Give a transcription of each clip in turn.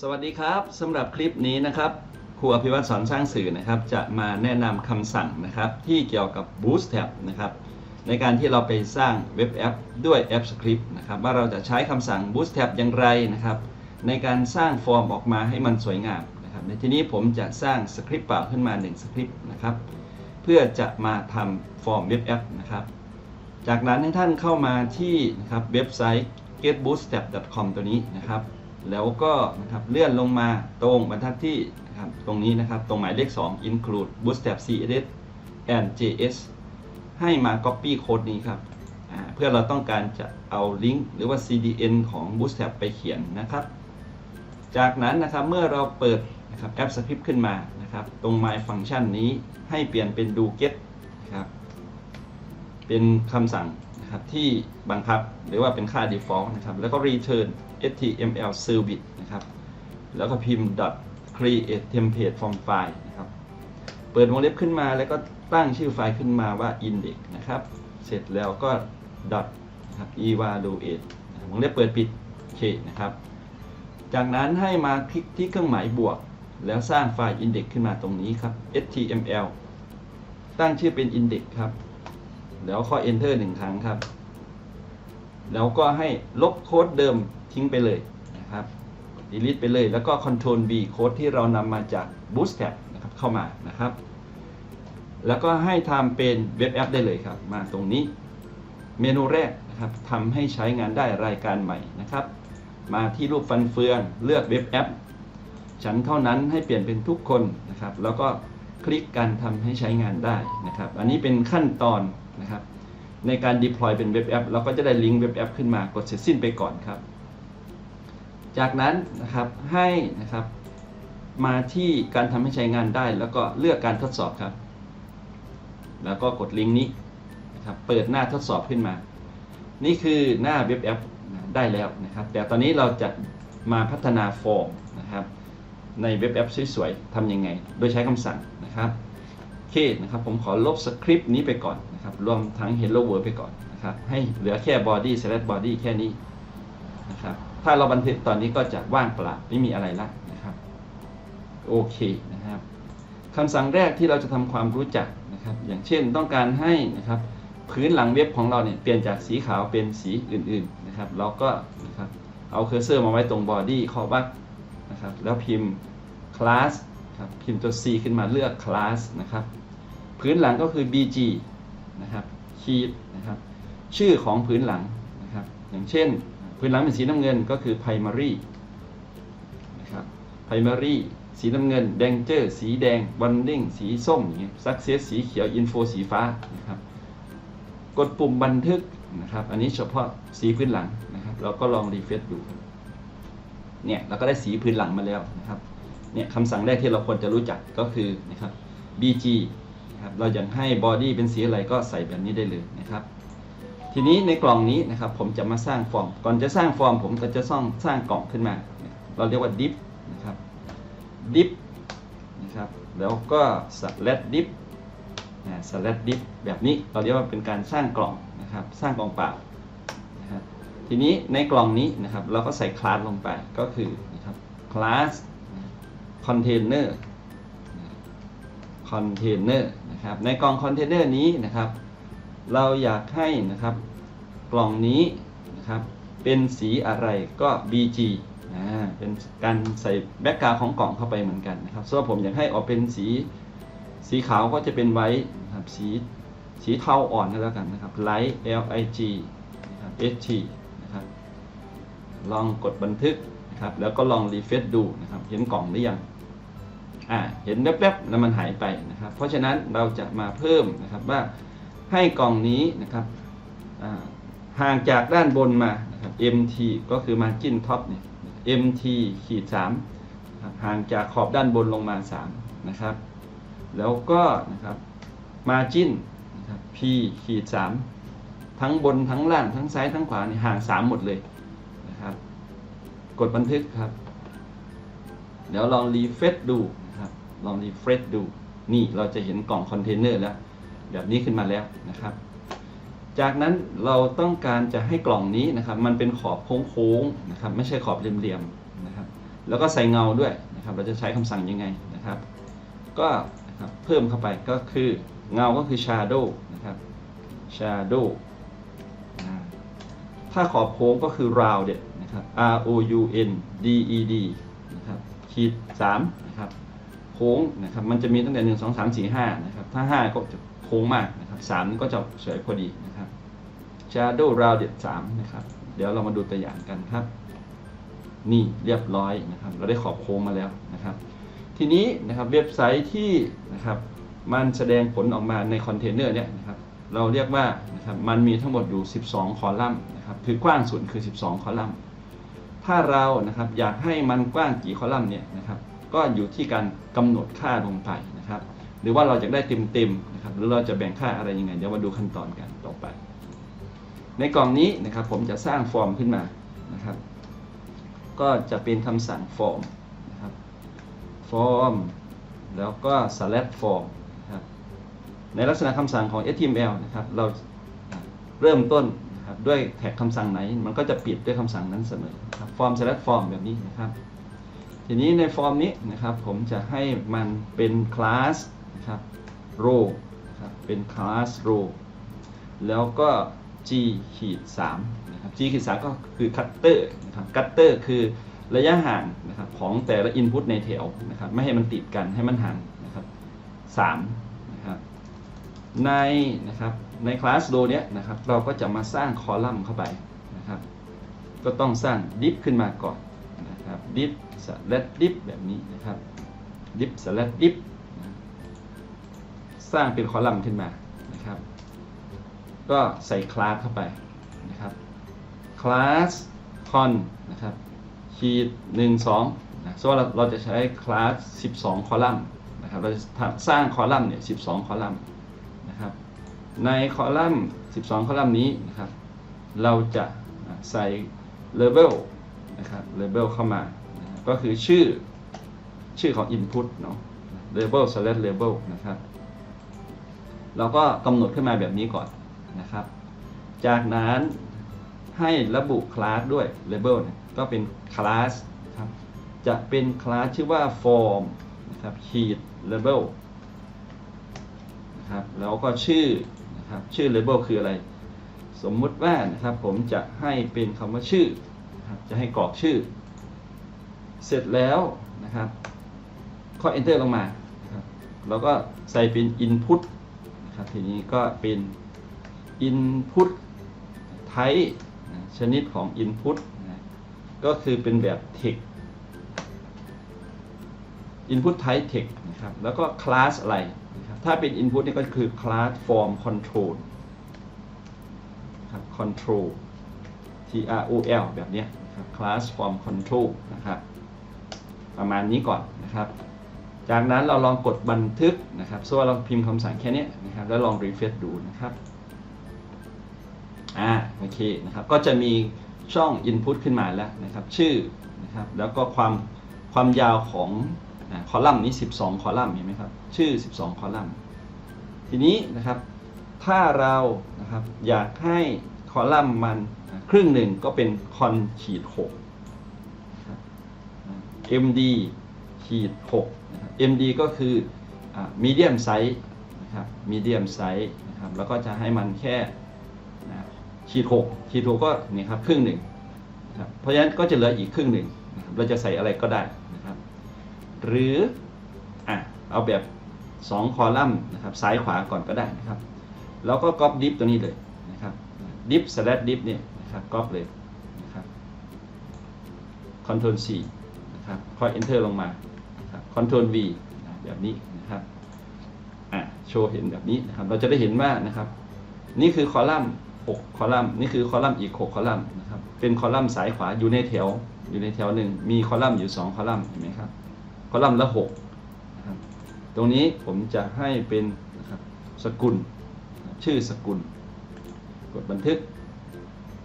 สวัสดีครับสำหรับคลิปนี้นะครับครูอภิวัตรสอนสร้างสื่อนะครับ จะมาแนะนำคำสั่งนะครับ ที่เกี่ยวกับ Boost Tab นะครับ ในการที่เราไปสร้างเว็บแอปด้วยแอป Script นะครับ ว่าเราจะใช้คำสั่ง Boost Tab อย่างไรนะครับ ในการสร้างฟอร์มออกมาให้มันสวยงามนะครับ ในที่นี้ผมจะสร้างสคริปต์เปล่าขึ้นมา1สคริปต์นะครับ เพื่อจะมาทำฟอร์มเว็บแอปนะครับ จากนั้นให้ท่านเข้ามาที่นะครับเว็บไซต์ getbootstrap.com ตัวนี้นะครับ แล้วก็นะครับเลื่อนลงมาตรงบรรทัดที่นะครับตรงนี้นะครับ ตรงหมายเลข 2 include bootstrap css and js ให้มา copy โค้ดนี้ครับเพื่อเราต้องการจะเอาลิงก์หรือว่า cdn ของ bootstrap ไปเขียนนะครับ จากนั้นนะครับเมื่อเราเปิดนะครับแอปสคริปต์ขึ้นมานะครับ ตรง my function นี้ให้เปลี่ยนเป็น do get นะครับเป็นคำสั่งนะครับที่บังคับหรือว่าเป็นค่า default นะครับแล้วก็ return html service นะครับ แล้วก็พิมพ์ create template from file นะครับ เปิดวงเล็บขึ้นมาแล้วก็ตั้งชื่อไฟล์ขึ้นมาว่า index นะครับ เสร็จแล้วก็ dot evaluate วงเล็บเปิดปิดโอเคนะครับ จากนั้นให้มาคลิกที่เครื่องหมายบวก แล้วสร้างไฟล์ index ขึ้นมาตรงนี้ครับ html ตั้งชื่อเป็น index ครับ แล้วข้อ enter หนึ่งครั้งครับ แล้วก็ให้ลบโค้ดเดิม ทิ้งไปเลยนะครับ delete ไปเลย แล้วก็ control V โค้ดที่เรานำมาจาก bootstrap นะครับเข้ามานะครับ แล้วก็ให้ทำเป็นเว็บแอปได้เลยครับ มาตรงนี้ เมนูแรกนะครับทำให้ใช้งานได้รายการใหม่นะครับ มาที่รูปฟันเฟืองเลือกเว็บแอปฉันเท่านั้นให้เปลี่ยนเป็นทุกคนนะครับ แล้วก็คลิกการทำให้ใช้งานได้นะครับ อันนี้เป็นขั้นตอนนะครับในการ deploy เป็นเว็บแอปเราก็จะได้ลิงก์เว็บแอปขึ้นมากดเสร็จสิ้นไปก่อนครับ จากนั้นนะครับให้นะครับมาที่การทำให้ใช้งานได้ แล้วก็เลือกการทดสอบครับ แล้วก็กดลิงก์นี้นะครับเปิดหน้าทดสอบขึ้นมา นี่คือหน้าเว็บแอปได้แล้วนะครับ แต่ตอนนี้เราจะมาพัฒนาฟอร์มนะครับในเว็บแอปสวยๆทำยังไง โดยใช้คำสั่งนะครับโอเคนะครับผมขอลบสคริปต์นี้ไปก่อนนะครับรวมทั้ง Hello World ไปก่อนนะครับให้เหลือแค่ body slash body แค่นี้นะครับ ถ้าเราบันทึกตอนนี้ก็จะว่างเปล่าไม่มีอะไรละนะครับโอเคนะครับคำสั่งแรกที่เราจะทำความรู้จักนะครับ อย่างเช่นต้องการให้นะครับพื้นหลังเว็บของเราเนี่ยเปลี่ยนจากสีขาวเป็นสีอื่นๆนะครับ เราก็นะครับเอาเคอร์เซอร์มาไว้ตรง body ข้อบักนะครับแล้วพิมพ์ class ครับพิมพ์ตัว C ขึ้นมาเลือก class นะครับพื้นหลังก็คือ bg นะครับขีดนะครับชื่อของพื้นหลังนะครับอย่างเช่น พื้นหลังเป็นสีน้ำเงินก็คือ primary นะครับ primary สีน้ำเงิน danger สีแดง warning สีส้มอย่างเงี้ย success สีเขียว info สีฟ้านะครับ กดปุ่มบันทึกนะครับ อันนี้เฉพาะสีพื้นหลังนะครับ เราก็ลองรีเฟซดู เนี่ยเราก็ได้สีพื้นหลังมาแล้วนะครับ เนี่ยคำสั่งแรกที่เราควรจะรู้จักก็คือนะครับ bg นะครับ เราอยากให้ body เป็นสีอะไรก็ใส่แบบนี้ได้เลยนะครับ ทีนี้ในกล่องนี้นะครับผมจะมาสร้างฟอร์ม ก่อนจะสร้างฟอร์ม ผมก็จะสร้างสร้างกล่องขึ้นมา เราเรียกว่า div นะครับ div นะครับแล้วก็ slash div นะ slash div แบบนี้เราเรียกว่าเป็นการสร้างกล่องนะครับสร้างกล่องเปล่านะครับทีนี้ในกล่องนี้นะครับเราก็ใส่คลาสลงไปก็คือนะครับ class container container นะครับในกล่องคอนเทนเนอร์นี้นะครับ เราอยากให้นะครับกล่องนี้นะครับเป็นสีอะไรก็ BG นะเป็นการใส่แบ็กกราวของกล่องเข้าไปเหมือนกันนะครับส่วนผมอยากให้ออกเป็นสีสีขาวก็จะเป็นไว้นะครับสีสีเทาอ่อนก็แล้วกันนะครับ light L I G นะครับ S T นะครับลองกดบันทึกนะครับแล้วก็ลองรีเฟซดูนะครับเห็นกล่องหรือยังอ่าเห็นแวบๆแล้วมันหายไปนะครับ เพราะฉะนั้นเราจะมาเพิ่มนะครับว่า ให้กล่องนี้นะครับห่างจากด้านบนมานะครับ MT ก็คือ margin top เนี่ย MT ขีด3ห่างจากขอบด้านบนลงมา3นะครับแล้วก็นะครับ margin นะครับ P ขีด3ทั้งบนทั้งล่างทั้งซ้ายทั้งขวานี่ห่าง 3 หมดเลยนะครับกดบันทึกครับ เดี๋ยวลองรีเฟซดูนะครับลองรีเฟซดูนี่เราจะเห็นกล่องคอนเทนเนอร์แล้ว แบบนี้ขึ้นมาแล้วนะครับ จากนั้นเราต้องการจะให้กล่องนี้นะครับ มันเป็นขอบโค้งๆนะครับ ไม่ใช่ขอบเหลี่ยมๆนะครับ แล้วก็ใส่เงาด้วยนะครับ เราจะใช้คำสั่งยังไงนะครับ ก็นะครับเพิ่มเข้าไปก็คือเงาก็คือ shadow นะครับ shadow ถ้าขอบโค้งก็คือ rounded นะครับ r o u n d e d นะครับขีด3นะครับโค้งนะครับ มันจะมีตั้งแต่ 1 2 3 4 5นะครับ ถ้า 5 ก็จะ โค้งมากนะครับ3นี่ก็จะสวยพอดีนะครับ shadow rounded 3นะครับ เดี๋ยวเรามาดูตัวอย่างกันครับ นี่เรียบร้อยนะครับ เราได้ขอบโค้งมาแล้วนะครับ ทีนี้นะครับเว็บไซต์ที่นะครับมันแสดงผลออกมาในคอนเทนเนอร์เนี่ยนะครับเราเรียกว่านะครับมันมีทั้งหมดอยู่ 12 คอลัมน์นะครับคือกว้างสุดคือ 12 คอลัมน์ ถ้าเรานะครับอยากให้มันกว้างกี่คอลัมน์เนี่ยนะครับก็อยู่ที่การกำหนดค่าลงไปนะครับ หรือว่าเราจะได้เต็มๆนะครับหรือเราจะแบ่งค่าอะไรยังไงเดี๋ยวมาดูขั้นตอนกันต่อไป ในกล่องนี้นะครับผมจะสร้างฟอร์มขึ้นมานะครับ ก็จะเป็นคำสั่ง form นะครับ form แล้วก็ select form นะครับในลักษณะคำสั่งของ HTML นะครับเราเริ่มต้นนะครับด้วยแท็กคำสั่งไหน มันก็จะปิดด้วยคำสั่งนั้นเสมอนะครับ form select form แบบนี้นะครับทีนี้ในฟอร์มนี้นะครับผมจะให้มันเป็น class นะครับ row ครับเป็น class row แล้วก็ g ขีด3นะครับ g ขีด3ก็คือ cutter นะครับ cutter คือระยะห่างนะครับของแต่ละ input ในแถวนะครับ ไม่ให้มันติดกันให้มันห่างนะครับ3นะครับในนะครับใน class row เนี้ยนะครับเราก็จะมาสร้างคอลัมน์เข้าไปนะครับ ก็ต้องสร้าง div ขึ้นมาก่อนนะครับ div slash div แบบนี้นะครับ div slash div นะ สร้างเป็นคอลัมน์ขึ้นมานะครับ ก็ใส่คลาสเข้าไปนะครับคลาส con นะครับขีด1 2นะส่วนเราเราจะใช้คลาส12คอลัมน์นะครับเราจะสร้างคอลัมน์เนี่ย12คอลัมน์นะครับ ในคอลัมน์12คอลัมน์นี้นะครับ เราจะใส่ label นะครับ label เข้ามานะก็คือชื่อชื่อของ input เนาะ label select label นะครับ เราก็กำหนดขึ้นมาแบบนี้ก่อนนะครับ จากนั้นให้ระบุคลาสด้วย label เนี่ยก็เป็นคลาสครับจะเป็นคลาสชื่อว่า form นะครับขีด label นะครับแล้วก็ชื่อนะครับชื่อ label คืออะไร สมมุติว่านะครับผมจะให้เป็นคำว่าชื่อนะครับจะให้กรอกชื่อ เสร็จแล้วนะครับข้อ enter ลงมานะครับแล้วก็ใส่เป็น input นะครับทีนี้ก็เป็น input type ชนิดของ input นะก็คือเป็นแบบ text input type text นะครับแล้วก็ class อะไรนะครับถ้าเป็น input นี่ก็คือ class form control ครับ control T R O L แบบนี้นะครับ class form control นะครับประมาณนี้ก่อนนะครับ จากนั้นเราลองกดบันทึกนะครับส่วนเราพิมพ์คำสั่งแค่เนี้ยนะครับแล้วลอง refresh ดูนะครับอ่าโอเคนะครับก็จะมีช่อง input ขึ้นมาแล้วนะครับชื่อนะครับแล้วก็ความความยาวของคอลัมน์นี้ 12 คอลัมน์เห็นไหมครับชื่อ 12 คอลัมน์ ทีนี้นะครับถ้าเรานะครับอยากให้คอลัมน์มันครึ่งหนึ่งก็เป็นคอนขีด6 MD ขีด6 MD ก็คือ medium size นะครับ medium size นะครับ แล้วก็จะให้มันแค่ขีด6ขีด6ก็นี่ครับครึ่งหนึ่งนะครับเพราะฉะนั้นก็จะเหลืออีกครึ่งหนึ่งนะครับเราจะใส่อะไรก็ได้นะครับ หรืออะเอาแบบ 2 คอลัมน์นะครับซ้ายขวาก่อนก็ได้นะครับ แล้วก็ก๊อปดิฟตัวนี้เลยนะครับดิฟสแลดดิฟเนี่ยนะครับก๊อปเลยนะครับ Ctrl C นะครับคอย Enter ลงมา Ctrl V นะแบบนี้นะครับอะโชว์เห็นแบบนี้นะครับ เราจะได้เห็นว่านะครับ นี่คือคอลัมน์6คอลัมน์ นี่คือคอลัมน์อีก 6 คอลัมน์นะครับ เป็นคอลัมน์ซ้ายขวาอยู่ในแถว อยู่ในแถวหนึ่ง มีคอลัมน์อยู่ 2 คอลัมน์เห็นไหมครับ คอลัมน์ละ6นะครับ ตรงนี้ผมจะให้เป็นนะครับสกุล ชื่อสกุล กดบันทึก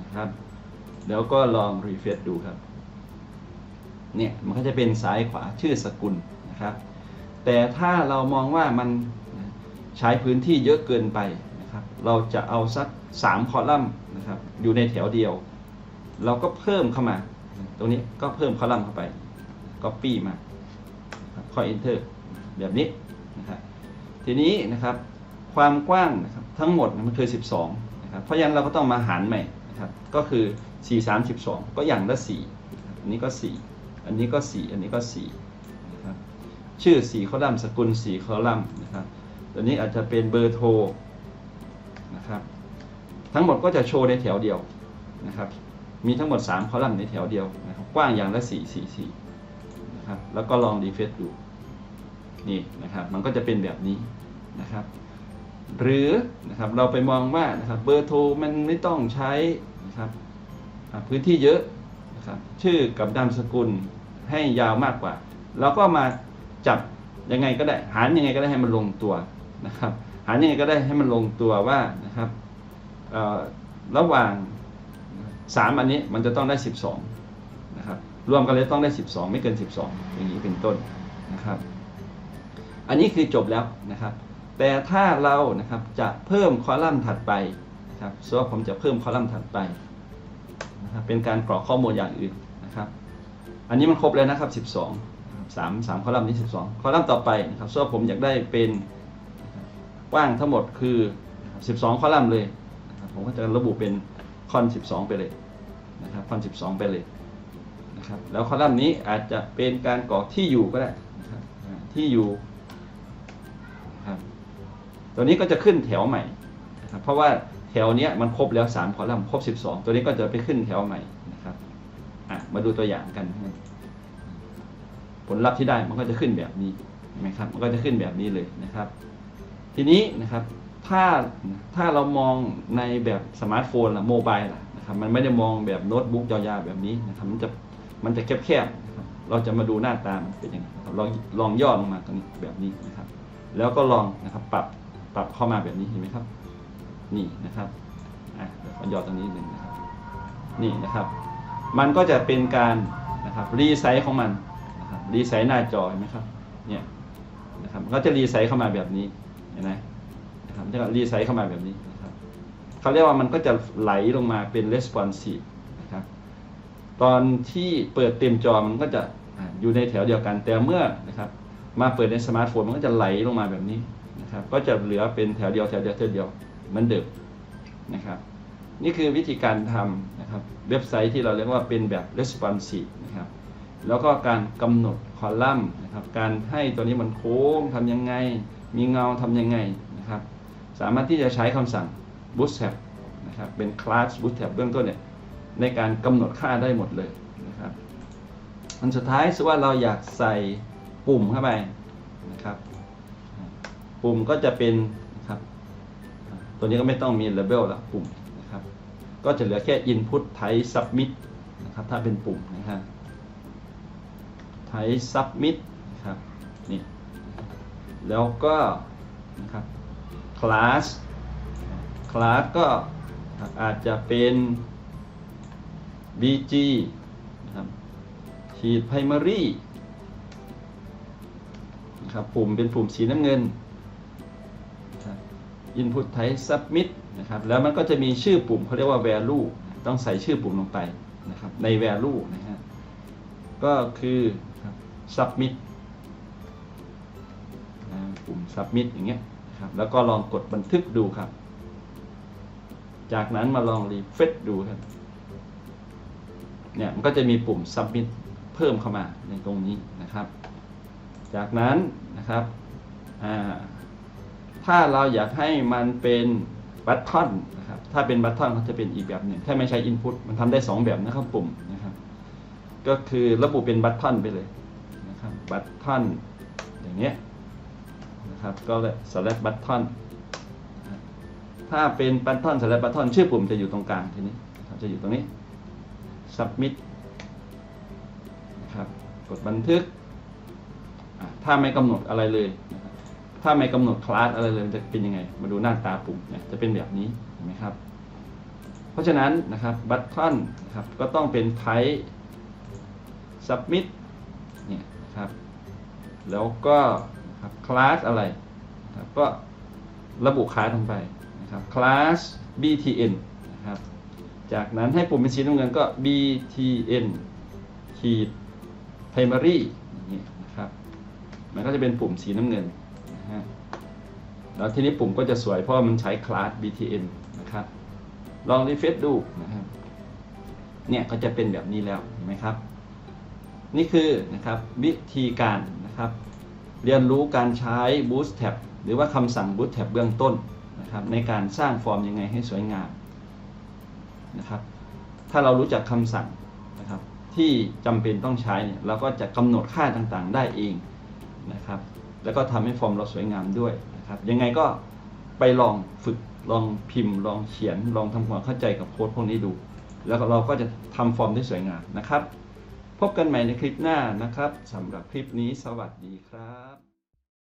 นะครับ แล้วก็ลองรีเฟรชดูครับ เนี่ยมันก็จะเป็นซ้ายขวาชื่อสกุลนะครับ แต่ถ้าเรามองว่ามันใช้พื้นที่เยอะเกินไปนะครับ เราจะเอาสัก 3 คอลัมน์นะครับ อยู่ในแถวเดียว เราก็เพิ่มเข้ามา ตรงนี้ก็เพิ่มคอลัมน์เข้าไป copy มานะครับค่อย enter แบบนี้นะครับทีนี้นะครับความกว้างนะครับทั้งหมดมันคือ 12นะครับเพราะฉะนั้นเราก็ต้องมาหารใหม่นะครับก็คือ 4 3 12 ก็อย่างละ4อันนี้ก็ 4 อันนี้ก็ 4 อันนี้ก็4นะครับชื่อ4คอลัมน์สกุล4คอลัมน์นะครับตัวนี้อาจจะเป็นเบอร์โทรนะครับทั้งหมดก็จะโชว์ในแถวเดียวนะครับมีทั้งหมด 3 คอลัมน์ในแถวเดียวนะครับกว้างอย่างละ 4 4 4นะครับแล้วก็ลองรีเฟซดูนี่นะครับมันก็จะเป็นแบบนี้นะครับหรือนะครับเราไปมองว่านะครับเบอร์โทรมันไม่ต้องใช้นะครับพื้นที่เยอะ ชื่อกับนามสกุลให้ยาวมากกว่าเราก็มาจับยังไงก็ได้ หารยังไงก็ได้ให้มันลงตัวนะครับ หารยังไงก็ได้ให้มันลงตัวว่านะครับระหว่างสามอันนี้มันจะต้องได้ 12นะครับรวมกันเลยต้องได้ 12 ไม่เกิน 12 อย่างนี้เป็นต้นนะครับ อันนี้คือจบแล้วนะครับ แต่ถ้าเรานะครับจะเพิ่มคอลัมน์ถัดไปนะครับสมมติว่าผมจะเพิ่มคอลัมน์ถัดไป นะครับเป็นการกรอกข้อมูลอย่างอื่นนะครับ อันนี้มันครบแล้วนะครับ 12นะครับสามสามคอลัมน์นี้ 12 คอลัมน์ต่อไปนะครับสมมติว่าผมอยากได้เป็นกว้างทั้งหมดคือ 12 คอลัมน์เลยผมก็จะระบุเป็นคอน 12 ไปเลยนะครับคอน 12 ไปเลยนะครับแล้วคอลัมน์นี้อาจจะเป็นการกรอกที่อยู่ก็ได้นะครับที่อยู่นะครับตัวนี้ก็จะขึ้นแถวใหม่นะครับเพราะว่า แถวเนี้ยมันครบแล้ว 3 คอลัมน์ครบ 12 ตัวนี้ก็จะไปขึ้นแถวใหม่นะครับอะมาดูตัวอย่างกัน ผลลัพธ์ที่ได้มันก็จะขึ้นแบบนี้เห็นไหมครับมันก็จะขึ้นแบบนี้เลยนะครับ ทีนี้นะครับถ้าถ้าเรามองในแบบสมาร์ทโฟนล่ะโมบายล่ะนะครับมันไม่ได้มองแบบโน้ตบุ๊กยาวๆแบบนี้นะครับมันจะมันจะแคบๆเราจะมาดูหน้าตามันเป็นยังไงนะครับลองลองย่อลงมาตรงนี้แบบนี้นะครับ แล้วก็ลองนะครับปรับปรับเข้ามาแบบนี้เห็นไหมครับ นี่นะครับอะเดี๋ยอย่อตรงนี้หนึ่งนะครับนี่นะครับ มันก็จะเป็นการนะครับรีไซส์ของมันนะครับรีไซส์หน้าจอเห็นไหมครับเนี่ยนะครับก็จะรีไซส์เข้ามาแบบนี้เห็นไหมนะครับจะรีไซส์เข้ามาแบบนี้นะครับเขาเรียกว่ามันก็จะไหลลงมาเป็น responsive นะครับตอนที่เปิดเต็มจอมันก็จะอยู่ในแถวเดียวกันแต่เมื่อนะครับมาเปิดในสมาร์ทโฟนมันก็จะไหลลงมาแบบนี้นะครับก็จะเหลือเป็นแถวเดียวแถวเดียวแถวเดียว มือนเดิมนะครับ นี่คือวิธีการทำนะครับเว็บไซต์ที่เราเรียกว่าเป็นแบบ responsive นะครับแล้วก็การกำหนดคอลัมน์นะครับ การให้ตัวนี้มันโค้งทำยังไง มีเงาทำยังไงนะครับ สามารถที่จะใช้คำสั่ง bootstrap นะครับ เป็นคลาส bootstrap เบื้องต้นเนี่ยในการกำหนดค่าได้หมดเลยนะครับอันสุดท้ายสว่าเราอยากใส่ปุ่มเข้าไปนะครับ ปุ่มก็จะเป็น ตัวนี้ก็ไม่ต้องมี label ล้วปุ่มนะครับก็จะเหลือแค่ input type submit นะครับถ้าเป็นปุ่มนะครับ type submit นะครับนี่แล้วก็นะครับ class class ก็อาจจะเป็น BG นะครับขีด primary นะครับปุ่มเป็นปุ่มสีน้ำเงิน input type submit นะครับแล้วมันก็จะมีชื่อปุ่มเขาเรียกว่า value ต้องใส่ชื่อปุ่มลงไปนะครับใน value นะฮะก็คือ submit ปุ่ม submit อย่างเงี้ยครับแล้วก็ลองกดบันทึกดูครับ จากนั้นมาลอง refresh ดูครับเนี่ยมันก็จะมีปุ่ม submit เพิ่มเข้ามาในตรงนี้นะครับ จากนั้นนะครับอ่า ถ้าเราอยากให้มันเป็นบัตทอนนะครับถ้าเป็นบัตทอนเขาจะเป็นอีกแบบหนึ่งถ้าไม่ใช้ input มันทำได้ 2 แบบนะครับปุ่มนะครับ ก็คือระบุเป็นบัตทอนไปเลยนะครับบัตทอนอย่างเงี้ยนะครับก็เลย select button นถ้าเป็นบัตทอน select button ชื่อปุ่มจะอยู่ตรงกลางทีนี้จะอยู่ตรงนี้ submit นะครับกดบันทึก ถ้าไม่กำหนดอะไรเลยนะครับ ถ้าไม่กำหนดคลาสอะไรเลยจะเป็นยังไง มาดูหน้าตาปุ่มเนี่ยจะเป็นแบบนี้เห็นไหมครับ เพราะฉะนั้นนะครับบัตทอนนะครับก็ต้องเป็น type submit เนี่ยครับ แล้วก็ครับคลาสอะไรนะครับก็ระบุคลาสลงไปนะครับคลาส btn นะครับจากนั้นให้ปุ่มเป็นสีน้ำเงินก็ btn ขีด primary อย่างนี้นะครับ มันก็จะเป็นปุ่มสีน้ำเงิน แล้วทีนี้ปุ่มก็จะสวยเพราะมันใช้คลาส btn นะครับ ลองรีเฟซดูนะครับ เนี่ยก็จะเป็นแบบนี้แล้วเห็นไหมครับ นี่คือนะครับวิธีการนะครับ เรียนรู้การใช้ Boost Tab หรือว่าคำสั่ง Boost Tab เบื้องต้นนะครับ ในการสร้างฟอร์มยังไงให้สวยงามนะครับ ถ้าเรารู้จักคำสั่งนะครับที่จำเป็นต้องใช้เนี่ยเราก็จะกำหนดค่าต่างๆได้เองนะครับ แล้วก็ทำให้ฟอร์มเราสวยงามด้วย นะครับ ยังไงก็ไปลองฝึกลองพิมพ์ ลองเขียนลองทำความเข้าใจกับโค้ดพวกนี้ดู แล้วเราก็จะทำฟอร์มได้สวยงามนะครับ พบกันใหม่ในคลิปหน้านะครับสำหรับคลิปนี้สวัสดีครับ